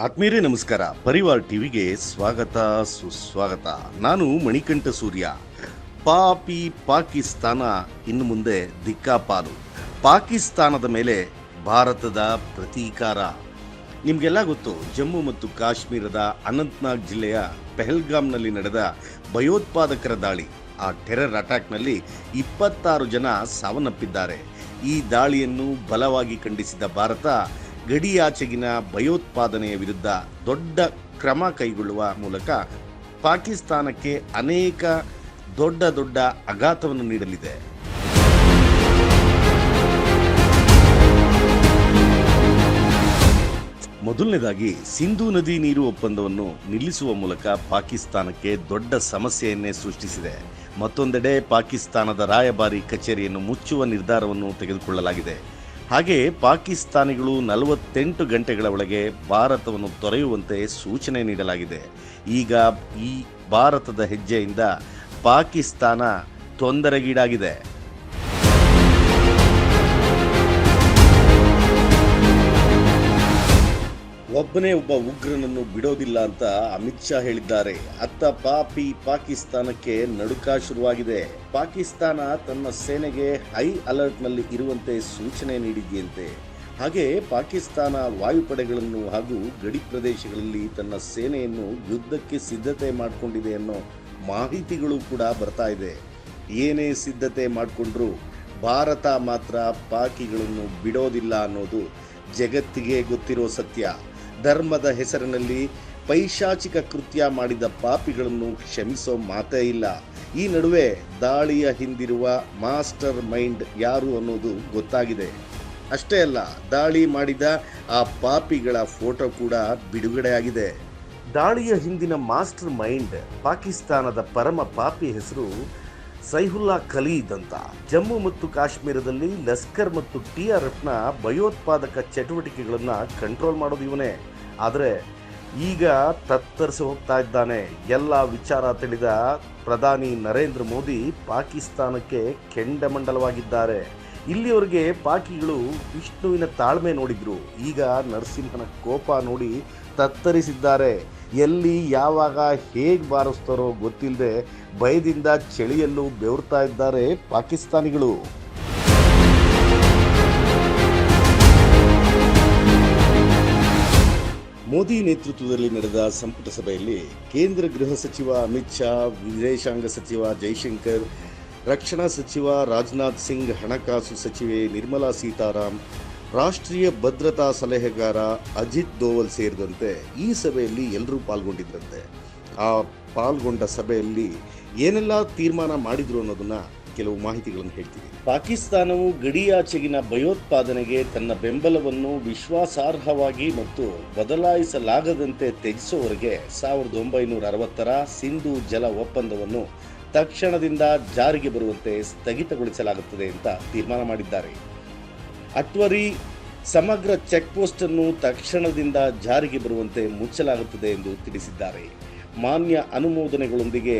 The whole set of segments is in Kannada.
ಆತ್ಮೀಯರೇ, ನಮಸ್ಕಾರ. ಪರಿವಾರ್ ಟಿವಿಗೆ ಸ್ವಾಗತ, ಸುಸ್ವಾಗತ. ನಾನು ಮಣಿಕಂಠ ಸೂರ್ಯ. ಪಾಪಿ ಪಾಕಿಸ್ತಾನ ಇನ್ನು ಮುಂದೆ ದಿಕ್ಕಾಪಾಲು. ಪಾಕಿಸ್ತಾನದ ಮೇಲೆ ಭಾರತದ ಪ್ರತೀಕಾರ. ನಿಮಗೆಲ್ಲ ಗೊತ್ತು, ಜಮ್ಮು ಮತ್ತು ಕಾಶ್ಮೀರದ ಅನಂತ್ನಾಗ್ ಜಿಲ್ಲೆಯ ಪೆಹಲ್ಗಾಮ್ನಲ್ಲಿ ನಡೆದ ಭಯೋತ್ಪಾದಕರ ದಾಳಿ. ಆ ಟೆರರ್ ಅಟ್ಯಾಕ್ನಲ್ಲಿ ಇಪ್ಪತ್ತಾರು ಜನ ಸಾವನ್ನಪ್ಪಿದ್ದಾರೆ. ಈ ದಾಳಿಯನ್ನು ಬಲವಾಗಿ ಖಂಡಿಸಿದ ಭಾರತ ಗಡಿಯಾಚೆಗಿನ ಭಯೋತ್ಪಾದನೆಯ ವಿರುದ್ಧ ದೊಡ್ಡ ಕ್ರಮ ಕೈಗೊಳ್ಳುವ ಮೂಲಕ ಪಾಕಿಸ್ತಾನಕ್ಕೆ ಅನೇಕ ದೊಡ್ಡ ದೊಡ್ಡ ಆಘಾತವನ್ನು ನೀಡಲಿದೆ. ಮೊದಲನೇದಾಗಿ, ಸಿಂಧೂ ನದಿ ನೀರು ಒಪ್ಪಂದವನ್ನು ನಿಲ್ಲಿಸುವ ಮೂಲಕ ಪಾಕಿಸ್ತಾನಕ್ಕೆ ದೊಡ್ಡ ಸಮಸ್ಯೆಯನ್ನೇ ಸೃಷ್ಟಿಸಿದೆ. ಮತ್ತೊಂದೆಡೆ ಪಾಕಿಸ್ತಾನದ ರಾಯಭಾರಿ ಕಚೇರಿಯನ್ನು ಮುಚ್ಚುವ ನಿರ್ಧಾರವನ್ನು ತೆಗೆದುಕೊಳ್ಳಲಾಗಿದೆ. ಹಾಗೆ ಪಾಕಿಸ್ತಾನಿಗಳು ನಲವತ್ತೆಂಟು ಗಂಟೆಗಳ ಒಳಗೆ ಭಾರತವನ್ನು ತೊರೆಯುವಂತೆ ಸೂಚನೆ ನೀಡಲಾಗಿದೆ. ಈಗ ಈ ಭಾರತದ ಹೆಜ್ಜೆಯಿಂದ ಪಾಕಿಸ್ತಾನ ತೊಂದರೆಗೀಡಾಗಿದೆ. ಒಬ್ಬನೇ ಒಬ್ಬ ಉಗ್ರನನ್ನು ಬಿಡೋದಿಲ್ಲ ಅಂತ ಅಮಿತ್ ಶಾ ಹೇಳಿದ್ದಾರೆ. ಅತ್ತ ಪಾಪಿ ಪಾಕಿಸ್ತಾನಕ್ಕೆ ನಡುಕ ಶುರುವಾಗಿದೆ. ಪಾಕಿಸ್ತಾನ ತನ್ನ ಸೇನೆಗೆ ಹೈ ಅಲರ್ಟ್ನಲ್ಲಿ ಇರುವಂತೆ ಸೂಚನೆ ನೀಡಿದೆಯಂತೆ. ಹಾಗೆ ಪಾಕಿಸ್ತಾನ ವಾಯುಪಡೆಗಳನ್ನು ಹಾಗೂ ಗಡಿ ಪ್ರದೇಶಗಳಲ್ಲಿ ತನ್ನ ಸೇನೆಯನ್ನು ಯುದ್ಧಕ್ಕೆ ಸಿದ್ಧತೆ ಮಾಡಿಕೊಂಡಿದೆ ಅನ್ನೋ ಮಾಹಿತಿಗಳು ಕೂಡ ಬರ್ತಾ ಇದೆ. ಏನೇ ಸಿದ್ಧತೆ ಮಾಡಿಕೊಂಡ್ರು ಭಾರತ ಮಾತ್ರ ಪಾಕಿಗಳನ್ನು ಬಿಡೋದಿಲ್ಲ ಅನ್ನೋದು ಜಗತ್ತಿಗೆ ಗೊತ್ತಿರೋ ಸತ್ಯ. ಧರ್ಮದ ಹೆಸರಿನಲ್ಲಿ ಪೈಶಾಚಿಕ ಕೃತ್ಯ ಮಾಡಿದ ಪಾಪಿಗಳನ್ನು ಕ್ಷಮಿಸೋ ಮಾತೇ ಇಲ್ಲ. ಈ ನಡುವೆ ದಾಳಿಯ ಹಿಂದಿರುವ ಮಾಸ್ಟರ್ ಮೈಂಡ್ ಯಾರು ಅನ್ನೋದು ಗೊತ್ತಾಗಿದೆ. ಅಷ್ಟೇ ಅಲ್ಲ, ದಾಳಿ ಮಾಡಿದ ಆ ಪಾಪಿಗಳ ಫೋಟೋ ಕೂಡ ಬಿಡುಗಡೆಯಾಗಿದೆ. ದಾಳಿಯ ಹಿಂದಿನ ಮಾಸ್ಟರ್ ಮೈಂಡ್ ಪಾಕಿಸ್ತಾನದ ಪರಮ ಪಾಪಿ ಹೆಸರು ಸೈಹುಲ್ಲಾ ಖಲೀದ್ ಅಂತ. ಜಮ್ಮು ಮತ್ತು ಕಾಶ್ಮೀರದಲ್ಲಿ ಲಷ್ಕರ್ ಮತ್ತು ಟಿ ಆರ್ ಎಫ್ನ ಭಯೋತ್ಪಾದಕ ಚಟುವಟಿಕೆಗಳನ್ನು ಕಂಟ್ರೋಲ್ ಮಾಡೋದು ಇವನೇ. ಆದರೆ ಈಗ ತತ್ತರಿಸಿ ಹೋಗ್ತಾ ಇದ್ದಾನೆ. ಎಲ್ಲ ವಿಚಾರ ತಿಳಿದ ಪ್ರಧಾನಿ ನರೇಂದ್ರ ಮೋದಿ ಪಾಕಿಸ್ತಾನಕ್ಕೆ ಕೆಂಡಮಂಡಲವಾಗಿದ್ದಾರೆ. ಇಲ್ಲಿಯವರೆಗೆ ಪಾಕಿಗಳು ವಿಷ್ಣುವಿನ ತಾಳ್ಮೆ ನೋಡಿದ್ರು. ಈಗ ನರಸಿಂಹನ ಕೋಪ ನೋಡಿ ತತ್ತರಿಸಿದ್ದಾರೆ. ಎಲ್ಲಿ, ಯಾವಾಗ, ಹೇಗೆ ಬಾರಿಸ್ತಾರೋ ಗೊತ್ತಿಲ್ಲದೆ ಭಯದಿಂದ ಚಳಿಯಲ್ಲೂ ಬೆವರ್ತಾ ಇದ್ದಾರೆ ಪಾಕಿಸ್ತಾನಿಗಳು. ಮೋದಿ ನೇತೃತ್ವದಲ್ಲಿ ನಡೆದ ಸಂಪುಟ ಸಭೆಯಲ್ಲಿ ಕೇಂದ್ರ ಗೃಹ ಸಚಿವ ಅಮಿತ್ ಶಾ, ವಿದೇಶಾಂಗ ಸಚಿವ ಜೈಶಂಕರ್, ರಕ್ಷಣಾ ಸಚಿವ ರಾಜನಾಥ್ ಸಿಂಗ್, ಹಣಕಾಸು ಸಚಿವೆ ನಿರ್ಮಲಾ ಸೀತಾರಾಮ್ ರಾಷ್ಟ್ರೀಯ ಭದ್ರತಾ ಸಲಹೆಗಾರ ಅಜಿತ್ ದೋವಲ್ ಸೇರಿದಂತೆ ಈ ಸಭೆಯಲ್ಲಿ ಎಲ್ಲರೂ ಪಾಲ್ಗೊಂಡಿದ್ರಂತೆ. ಆ ಪಾಲ್ಗೊಂಡ ಸಭೆಯಲ್ಲಿ ಏನೆಲ್ಲ ತೀರ್ಮಾನ ಮಾಡಿದ್ರು ಅನ್ನೋದನ್ನ ಕೆಲವು ಮಾಹಿತಿಗಳನ್ನು ಹೇಳ್ತೀವಿ ಪಾಕಿಸ್ತಾನವು ಗಡಿಯಾಚೆಗಿನ ಭಯೋತ್ಪಾದನೆಗೆ ತನ್ನ ಬೆಂಬಲವನ್ನು ವಿಶ್ವಾಸಾರ್ಹವಾಗಿ ಮತ್ತು ಬದಲಾಯಿಸಲಾಗದಂತೆ ತ್ಯಜಿಸುವವರೆಗೆ ಸಾವಿರದ ಒಂಬೈನೂರ ಅರವತ್ತರ ಸಿಂಧು ಜಲ ಒಪ್ಪಂದವನ್ನು ತಕ್ಷಣದಿಂದ ಜಾರಿಗೆ ಬರುವಂತೆ ಸ್ಥಗಿತಗೊಳಿಸಲಾಗುತ್ತದೆ ಅಂತ ತೀರ್ಮಾನ ಮಾಡಿದ್ದಾರೆ. ಅಟ್ವರಿ ಸಮಗ್ರ ಚೆಕ್ ಪೋಸ್ಟ್ ಅನ್ನು ತಕ್ಷಣದಿಂದ ಜಾರಿಗೆ ಬರುವಂತೆ ಮುಚ್ಚಲಾಗುತ್ತದೆ ಎಂದು ತಿಳಿಸಿದ್ದಾರೆ. ಮಾನ್ಯ ಅನುಮೋದನೆಗಳೊಂದಿಗೆ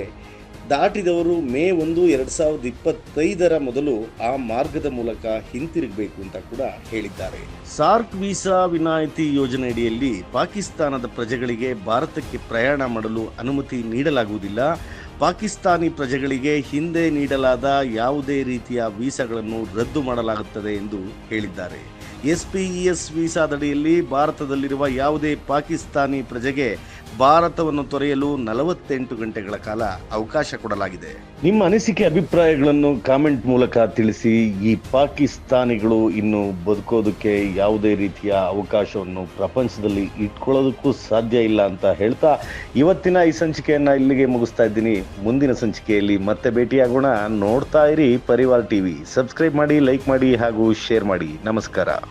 ದಾಟಿದವರು ಮೇ ಒಂದು ಎರಡು ಸಾವಿರದ ಇಪ್ಪತ್ತೈದರ ಮೊದಲು ಆ ಮಾರ್ಗದ ಮೂಲಕ ಹಿಂತಿರುಗಬೇಕು ಅಂತ ಕೂಡ ಹೇಳಿದ್ದಾರೆ. ಸಾರ್ಕ್ ವೀಸಾ ವಿನಾಯಿತಿ ಯೋಜನೆಯಡಿಯಲ್ಲಿ ಪಾಕಿಸ್ತಾನದ ಪ್ರಜೆಗಳಿಗೆ ಭಾರತಕ್ಕೆ ಪ್ರಯಾಣ ಮಾಡಲು ಅನುಮತಿ ನೀಡಲಾಗುವುದಿಲ್ಲ. ಪಾಕಿಸ್ತಾನಿ ಪ್ರಜೆಗಳಿಗೆ ಹಿಂದೆ ನೀಡಲಾದ ಯಾವುದೇ ರೀತಿಯ ವೀಸಾಗಳನ್ನು ರದ್ದು ಮಾಡಲಾಗುತ್ತದೆ ಎಂದು ಹೇಳಿದ್ದಾರೆ. ಎಸ್ಪಿಇಎಸ್ ವೀಸಾದಡಿಯಲ್ಲಿ ಭಾರತದಲ್ಲಿರುವ ಯಾವುದೇ ಪಾಕಿಸ್ತಾನಿ ಪ್ರಜೆಗೆ ಭಾರತವನ್ನು ತೊರೆಯಲು ನಲವತ್ತೆಂಟು ಗಂಟೆಗಳ ಕಾಲ ಅವಕಾಶ ಕೊಡಲಾಗಿದೆ. ನಿಮ್ಮ ಅನಿಸಿಕೆ ಅಭಿಪ್ರಾಯಗಳನ್ನು ಕಾಮೆಂಟ್ ಮೂಲಕ ತಿಳಿಸಿ. ಈ ಪಾಕಿಸ್ತಾನಿಗಳು ಇನ್ನು ಬದುಕೋದಕ್ಕೆ ಯಾವುದೇ ರೀತಿಯ ಅವಕಾಶವನ್ನು ಪ್ರಪಂಚದಲ್ಲಿ ಇಟ್ಕೊಳ್ಳೋದಕ್ಕೂ ಸಾಧ್ಯ ಇಲ್ಲ ಅಂತ ಹೇಳ್ತಾ ಇವತ್ತಿನ ಈ ಸಂಚಿಕೆಯನ್ನ ಇಲ್ಲಿಗೆ ಮುಗಿಸ್ತಾ ಇದ್ದೀನಿ. ಮುಂದಿನ ಸಂಚಿಕೆಯಲ್ಲಿ ಮತ್ತೆ ಭೇಟಿಯಾಗೋಣ. ನೋಡ್ತಾ ಇರಿ ಪರಿವಾರ್ ಟಿವಿ. ಸಬ್ಸ್ಕ್ರೈಬ್ ಮಾಡಿ, ಲೈಕ್ ಮಾಡಿ ಹಾಗೂ ಶೇರ್ ಮಾಡಿ. ನಮಸ್ಕಾರ.